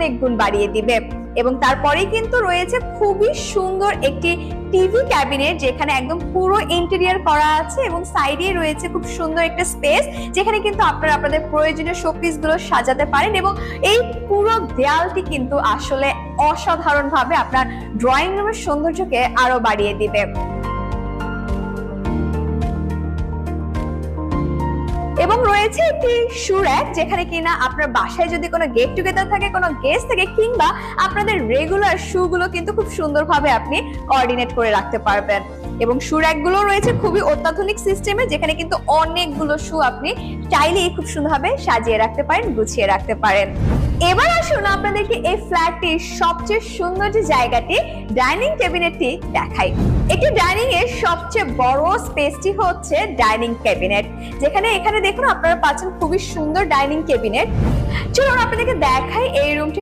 অনেক গুণ বাড়িয়ে দিবে। এবং তারপরেই কিন্তু রয়েছে খুবই সুন্দর একটি টিভি ক্যাবিনেট, যেখানে একদম পুরো ইন্টেরিয়ার করা আছে এবং সাইডে রয়েছে খুব সুন্দর একটা স্পেস যেখানে কিন্তু আপনারা আপনাদের প্রয়োজনীয় শোপিসগুলো সাজাতে পারেন এবং এই পুরো দেয়ালটি কিন্তু আসলে অসাধারণ ভাবে আপনার ড্রয়িং রুমের সৌন্দর্যকে আরও বাড়িয়ে দিবে। এবং রয়েছে একটি সুর এক যেখানে কিনা আপনার বাসায় যদি কোনো গেট টুগেদার থাকে, কোনো গেস্ট থাকে কিংবা আপনাদের রেগুলার শু গুলো কিন্তু খুব সুন্দরভাবে আপনি কোঅর্ডিনেট করে রাখতে পারবেন। এবং শু র্যাকগুলো রয়েছে খুবই অত্যাধুনিক সিস্টেমে যেখানে কিন্তু অনেকগুলো শু আপনি চাইলেই খুব সুন্দরভাবে সাজিয়ে রাখতে পারেন, গুছিয়ে রাখতে পারেন। এবার আসুন আপনাদেরকে এই ফ্ল্যাটটির সবচেয়ে সুন্দর যে জায়গাটি, ডাইনিং ক্যাবিনেটটি দেখাই। একটি ডাইনিং এর সবচেয়ে বড় স্পেসটি হচ্ছে ডাইনিং ক্যাবিনেট। যেখানে এখানে দেখুন আপনারা পাচ্ছেন খুবই সুন্দর ডাইনিং ক্যাবিনেট। চলুন আপনাদেরকে দেখাই এই রুমটি